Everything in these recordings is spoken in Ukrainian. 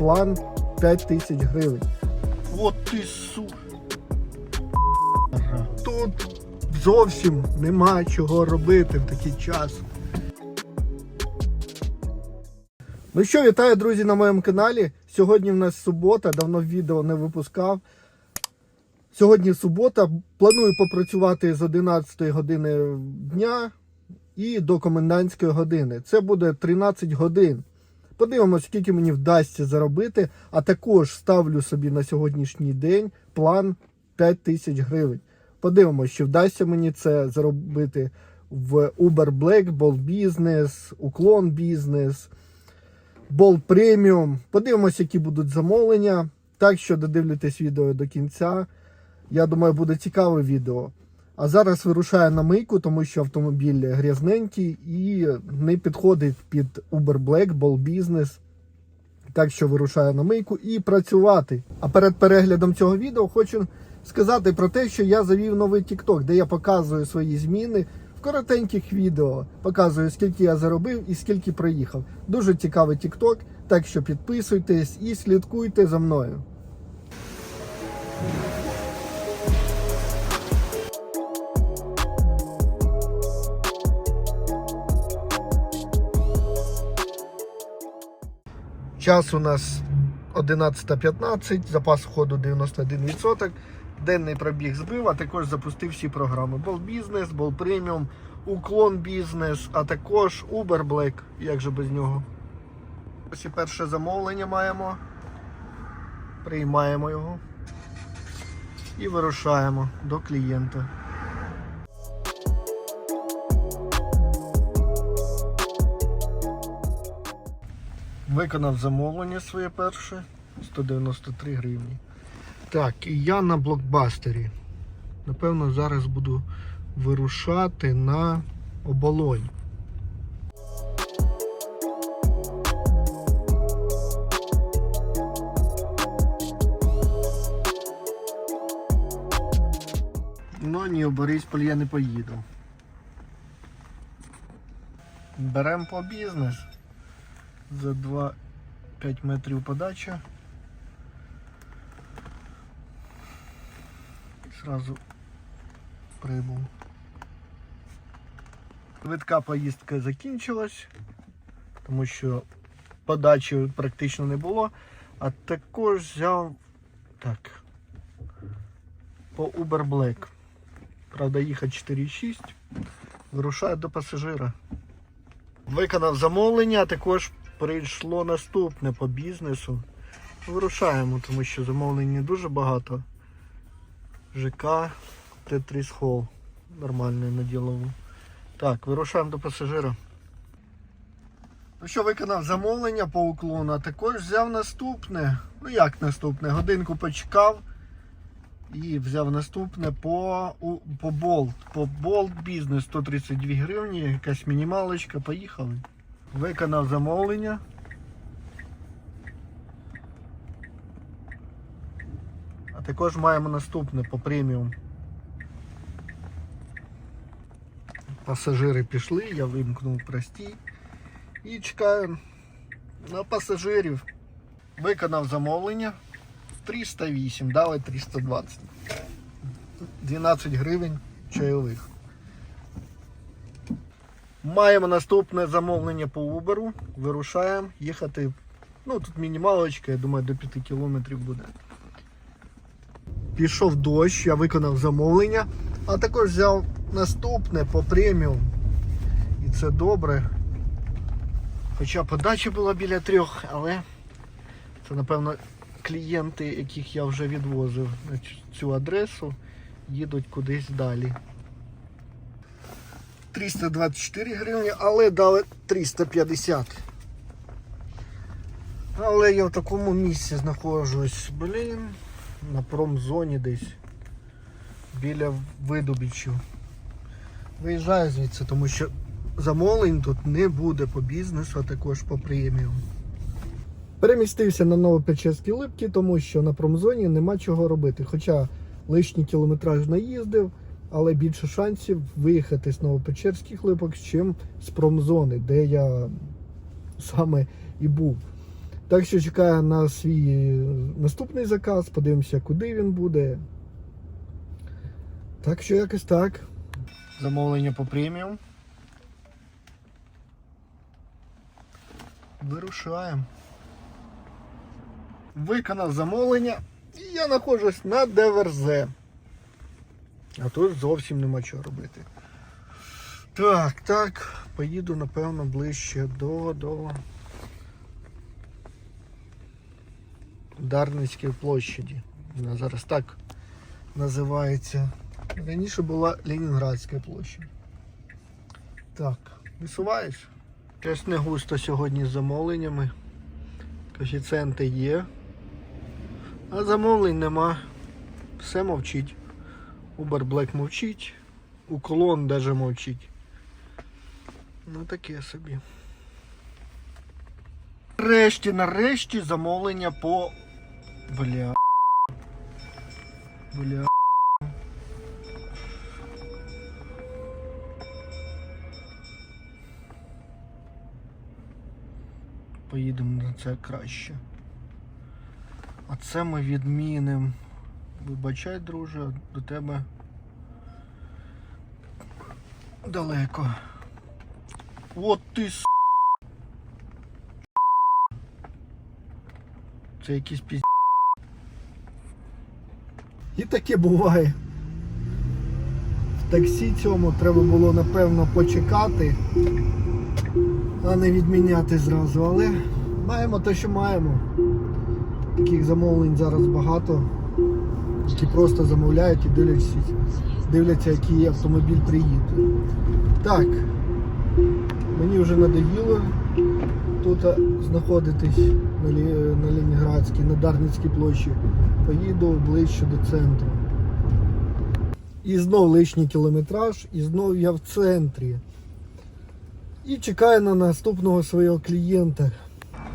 план 5 тисяч гривень. От ти су. Тут зовсім нема чого робити в такий час. Ну що, вітаю, друзі, на моєму каналі. Сьогодні в нас субота, давно відео не випускав. Сьогодні субота. Планую попрацювати з 11 години дня і до комендантської години. Це буде 13 годин. Подивимось, скільки мені вдасться заробити. А також ставлю собі на сьогоднішній день план 5 тисяч гривень. Подивимось, чи вдасться мені це заробити в Uber Black, Ball Business, Уклон Business, Ball Premium. Подивимось, які будуть замовлення. Так що додивлюйтесь відео до кінця. Я думаю, буде цікаве відео. А зараз вирушаю на мийку, тому що автомобіль грязненький і не підходить під Uber Black, Ball Business. Так що вирушаю на мийку і працювати. А перед переглядом цього відео хочу сказати про те, що я завів новий TikTok, де я показую свої зміни в коротеньких відео. Показую, скільки я заробив і скільки проїхав. Дуже цікавий TikTok, так що підписуйтесь і слідкуйте за мною. Час у нас 11.15, запас ходу 91%. Денний пробіг збив, а також запустив всі програми. Бол Бізнес, Бол Преміум, Уклон Бізнес, а також Uber Black, як же без нього. Ось і перше замовлення маємо. Приймаємо його і вирушаємо до клієнта. Виконав замовлення своє перше 193 гривні. Так, і я на блокбастері. Напевно, зараз буду вирушати на оболонь. Ну ні, у Борисполь я не поїду. Беремо по бізнес. За 2-5 метрів подача. Сразу прибув. Швидка поїздка закінчилась, тому що подачі практично не було. А також взяв так. По Uber Black. Правда, їхати 4,6. Вирушаю до пасажира. Виконав замовлення, а також прийшло наступне по бізнесу. Вирушаємо, тому що замовлень не дуже багато. ЖК Тетріс Холл. Нормальний на ділову. Так, вирушаємо до пасажира. Ну що, виконав замовлення по уклону, а також взяв наступне. Ну як наступне? Годинку почекав. І взяв наступне по, у- по болт. По болт бізнес 132 гривні, якась мінімалочка, поїхали. Виконав замовлення. А також маємо наступне по преміум. Пасажири пішли, я вимкнув простій і чекаю на пасажирів. Виконав замовлення. 308, дали 320. 12 гривень чайових. Маємо наступне замовлення по Uber. Вирушаємо їхати. Ну, тут мінімалочка, я думаю, до 5 кілометрів буде. Пішов дощ, я виконав замовлення, а також взяв наступне по преміум. І це добре. Хоча подача була біля трьох, але це напевно клієнти, яких я вже відвозив на цю- адресу, їдуть кудись далі. 324 гривні, але дали 350. Але я в такому місці знаходжусь, блін, на промзоні десь. Біля видобичів. Виїжджаю звідси, тому що замовлень тут не буде по бізнесу, а також по преміум. Перемістився на Новопечерські липки, тому що на промзоні нема чого робити. Хоча лишній кілометраж наїздив, але більше шансів виїхати з Новопечерських липок, чим з промзони, де я саме і був. Так що чекаю на свій наступний заказ, подивимося, куди він буде. Так що якось так. Замовлення по преміум. Вирушаємо. Виконав замовлення і я знаходжусь на ДВРЗ. А тут зовсім нема чого робити. Так, так, поїду, напевно, ближче до, до Дарницької площаді. Вона зараз так називається. Раніше була Ленінградська площадь. Так, висуваєш? Щось не густо сьогодні з замовленнями. Коефіцієнти є. А замовлень нема. Все мовчить. Uber Black мовчить. Уклон даже мовчить. Ну таке собі. Нарешті, нарешті замовлення по. Бля. Бля. Поїдемо на це краще. А це ми відмінимо. Вибачай, друже, до тебе далеко. От ти с. Це якийсь піз... І таке буває. В таксі цьому треба було напевно почекати, а не відміняти зразу. Але маємо те, що маємо. Таких замовлень зараз багато, які просто замовляють і дивляться, дивляться який автомобіль приїде. Так, мені вже надоїло тут знаходитись на, Лі- на Ленінградській, на Дарницькій площі. Поїду ближче до центру. І знов лишній кілометраж, і знов я в центрі. І чекаю на наступного свого клієнта.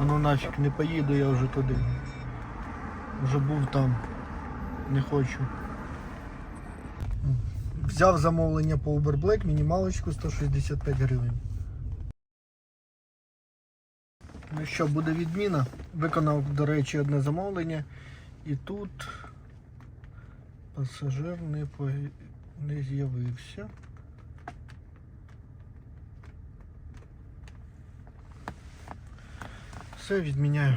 А ну нафіг не поїду я вже туди. Вже був там. Не хочу. Взяв замовлення по Uber Black, мінімалочку 165 гривень. Ну що, буде відміна. Виконав, до речі, одне замовлення. І тут пасажир не, по... не з'явився. Все відміняю.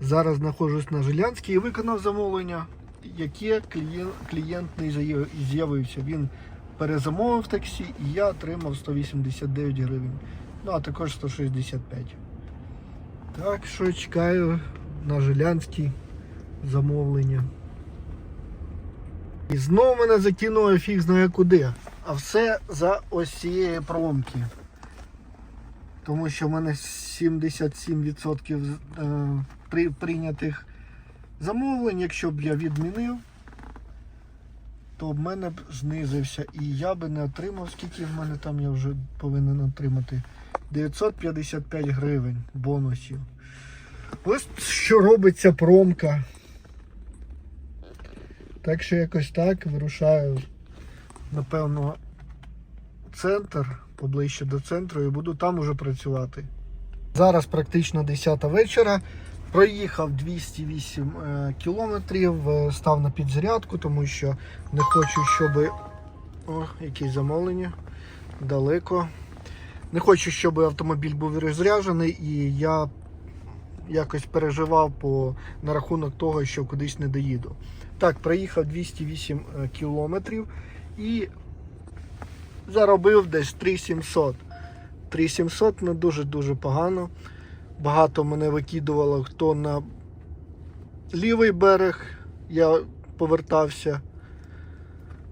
Зараз знаходжусь на Жилянській і виконав замовлення, яке клієнт, не з'явився. Він перезамовив таксі і я отримав 189 гривень. Ну а також 165. Так що чекаю на Жилянській замовлення. І знову мене закинуло фіг знає куди. А все за ось цієї промки. Тому що в мене 77% з- е, при, прийнятих замовлень, якщо б я відмінив, то в мене б знизився. І я би не отримав, скільки в мене там я вже повинен отримати. 955 гривень бонусів. Ось що робиться промка. Так що якось так вирушаю, напевно, центр, поближче до центру, і буду там уже працювати. Зараз практично 10 вечора. Проїхав 208 е, кілометрів, е, став на підзарядку, тому що не хочу, щоб. О, якесь замовлення. Далеко. Не хочу, щоб автомобіль був розряджений, і я якось переживав по, на рахунок того, що кудись не доїду. Так, проїхав 208 е, кілометрів і заробив десь 3700. 3700 не дуже-дуже погано. Багато мене викидувало хто на лівий берег, я повертався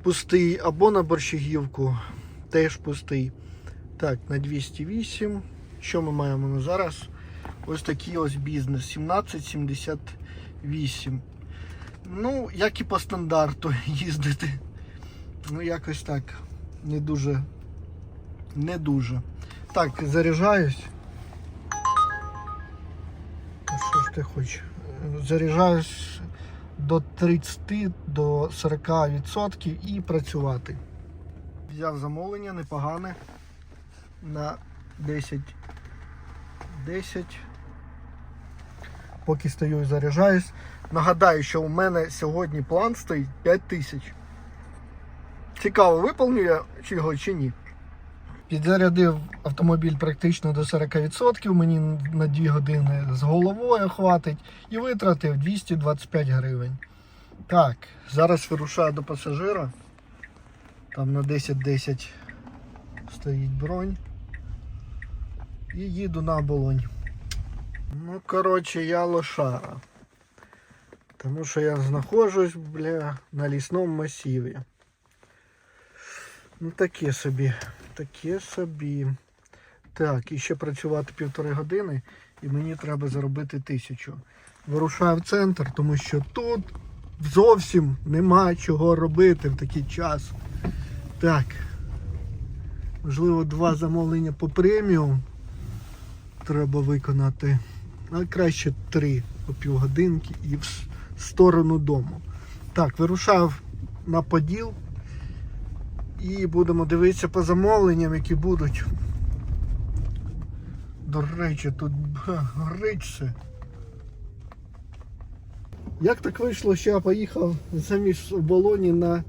пустий, або на борщагівку, теж пустий. Так, на 208. Що ми маємо на зараз? Ось такий ось бізнес. 1778. Ну, як і по стандарту їздити. Ну, якось так. Не дуже. Не дуже. Так, заряджаюсь. Що ж ти хочеш? Заряджаюсь до 30 до 40% і працювати. Взяв замовлення непогане на 10. 10. поки стою і заряджаюсь. Нагадаю, що у мене сьогодні план стоїть 5 тисяч. Цікаво, виповню його чи ні. Підзарядив автомобіль практично до 40%, мені на 2 години з головою хватить і витратив 225 гривень. Так, зараз вирушаю до пасажира. Там на 10-10 стоїть бронь. І їду на оболонь. Ну, коротше, я лошара. Тому що я знаходжусь, бля, на лісному масиві. Ну таке собі. Таке собі. Так, і ще працювати півтори години, і мені треба заробити тисячу. Вирушаю в центр, тому що тут зовсім нема чого робити в такий час. Так. Можливо, два замовлення по преміум треба виконати. А краще три по півгодинки і в сторону дому. Так, вирушав на поділ. І будемо дивитися по замовленням, які будуть. До речі, тут горить все. Як так вийшло, що я поїхав замість оболоні на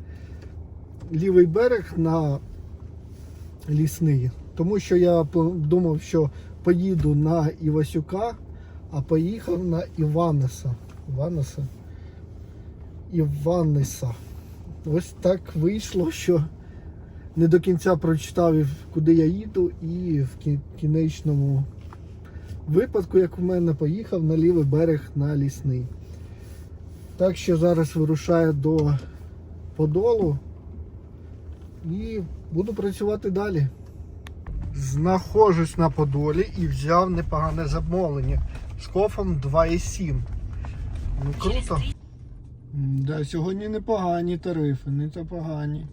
лівий берег на лісний? Тому що я думав, що поїду на Івасюка, а поїхав на Іванеса. Іванеса? Іванеса. Ось так вийшло, що не до кінця прочитав, куди я їду, і в кінечному випадку, як у мене, поїхав на лівий берег на лісний. Так що зараз вирушаю до Подолу і буду працювати далі. Знаходжусь на Подолі і взяв непогане замовлення з кофом 2,7. Ну круто. Да, сьогодні непогані тарифи, не то погані.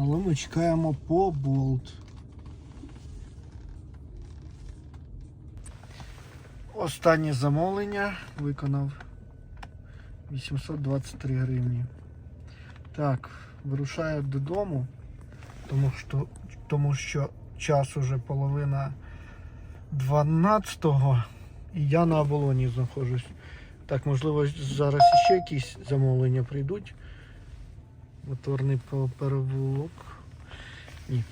Але ми чекаємо по болт. Останнє замовлення виконав 823 гривні. Так, вирушаю додому, тому що, тому що час уже половина 12-го і я на оболоні знаходжусь. Так, можливо, зараз ще якісь замовлення прийдуть. Моторний перевулок. Ні.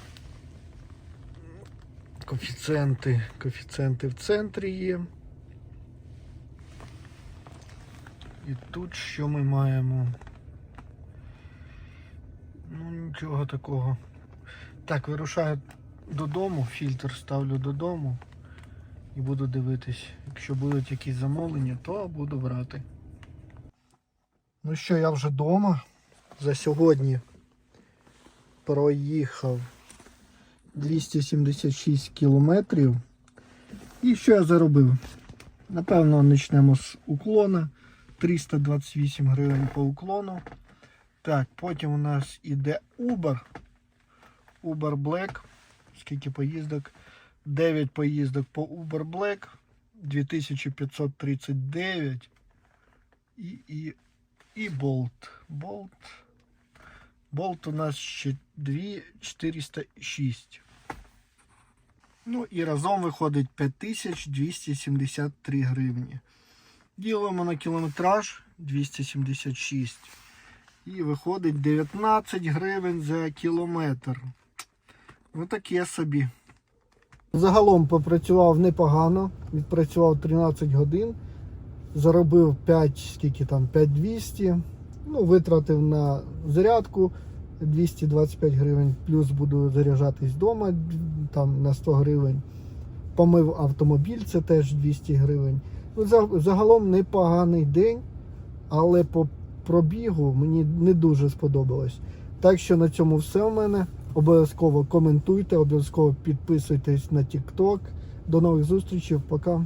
Коефіцієнти. Коефіцієнти в центрі є. І тут що ми маємо? Ну, нічого такого. Так, вирушаю додому, фільтр ставлю додому і буду дивитись. Якщо будуть якісь замовлення, то буду брати. Ну що, я вже вдома. За сьогодні проїхав 276 кілометрів. І що я заробив? Напевно, почнемо з уклона. 328 гривень по уклону. Так, потім у нас іде Uber. Uber Black. Скільки поїздок? 9 поїздок по Uber Black. 2539. І, і, і Bolt. Bolt. Болт у нас ще 2406. Ну і разом виходить 5273 гривні. Ділимо на кілометраж 276. І виходить 19 гривень за кілометр. Ну таке собі. Загалом попрацював непогано. Відпрацював 13 годин. Заробив 5, скільки там, 5200. Ну, витратив на зарядку 225 гривень, плюс буду заряджатись вдома там на 100 гривень. Помив автомобіль, це теж 200 гривень. Ну, загалом непоганий день, але по пробігу мені не дуже сподобалось. Так що на цьому все в мене. Обов'язково коментуйте, обов'язково підписуйтесь на TikTok. До нових зустрічей, пока.